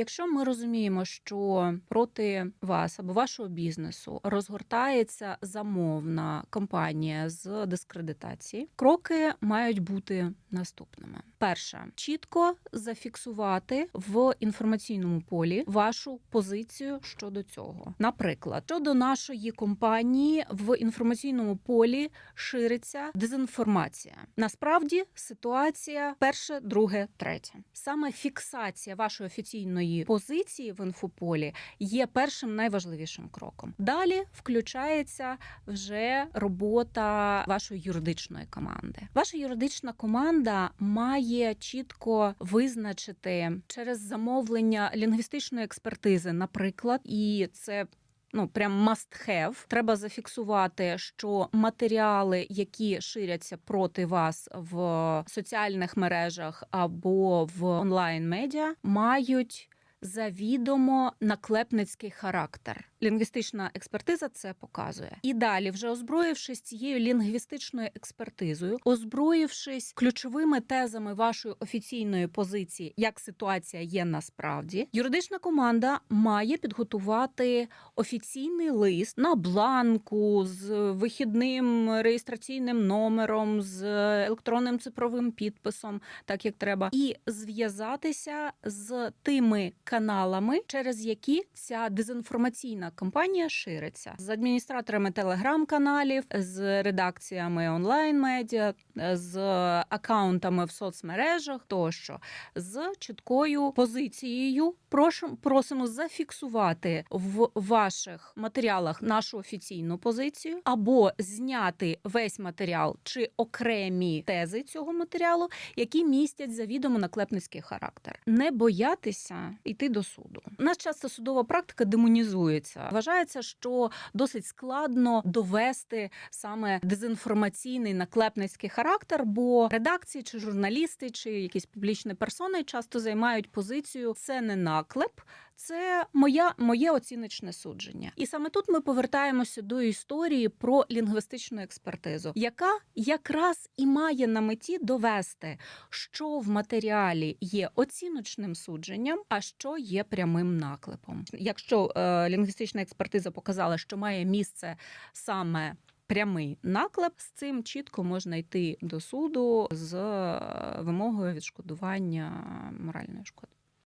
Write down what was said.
Якщо ми розуміємо, що проти вас або вашого бізнесу розгортається замовна кампанія з дискредитації, кроки мають бути наступними: перше чітко зафіксувати в інформаційному полі вашу позицію щодо цього. Наприклад, щодо нашої компанії в інформаційному полі шириться дезінформація. Насправді ситуація перше, друге, третє. Саме фіксація вашої офіційної позиції в інфополі є першим найважливішим кроком. Далі включається вже робота вашої юридичної команди. Ваша юридична команда має чітко визначити через замовлення лінгвістичної експертизи, наприклад, і це. Ну, прям must have. Треба зафіксувати, що матеріали, які ширяться проти вас в соціальних мережах або в онлайн медіа, мають завідомо наклепницький характер. Лінгвістична експертиза це показує. І далі, вже озброївшись цією лінгвістичною експертизою, озброївшись ключовими тезами вашої офіційної позиції, як ситуація є насправді, юридична команда має підготувати офіційний лист на бланку з вихідним реєстраційним номером, з електронним цифровим підписом, так як треба, і зв'язатися з тими каналами, через які ця дезінформаційна кампанія шириться. З адміністраторами телеграм-каналів, з редакціями онлайн-медіа, з акаунтами в соцмережах тощо з чіткою позицією. Прошу просимо зафіксувати в ваших матеріалах нашу офіційну позицію, або зняти весь матеріал чи окремі тези цього матеріалу, які містять завідомо наклепницький характер. Не боятися йти до суду. У нас часто судова практика демонізується. Вважається, що досить складно довести саме дезінформаційний наклепницький характер, бо редакції чи журналісти, чи якісь публічні персони часто займають позицію це не наклеп. Це моя моє оціночне судження, і саме тут ми повертаємося до історії про лінгвістичну експертизу, яка якраз і має на меті довести, що в матеріалі є оціночним судженням, а що є прямим наклепом. Якщо е, лінгвістична експертиза показала, що має місце саме прямий наклеп, з цим чітко можна йти до суду з е, вимогою відшкодування моральної шкоди.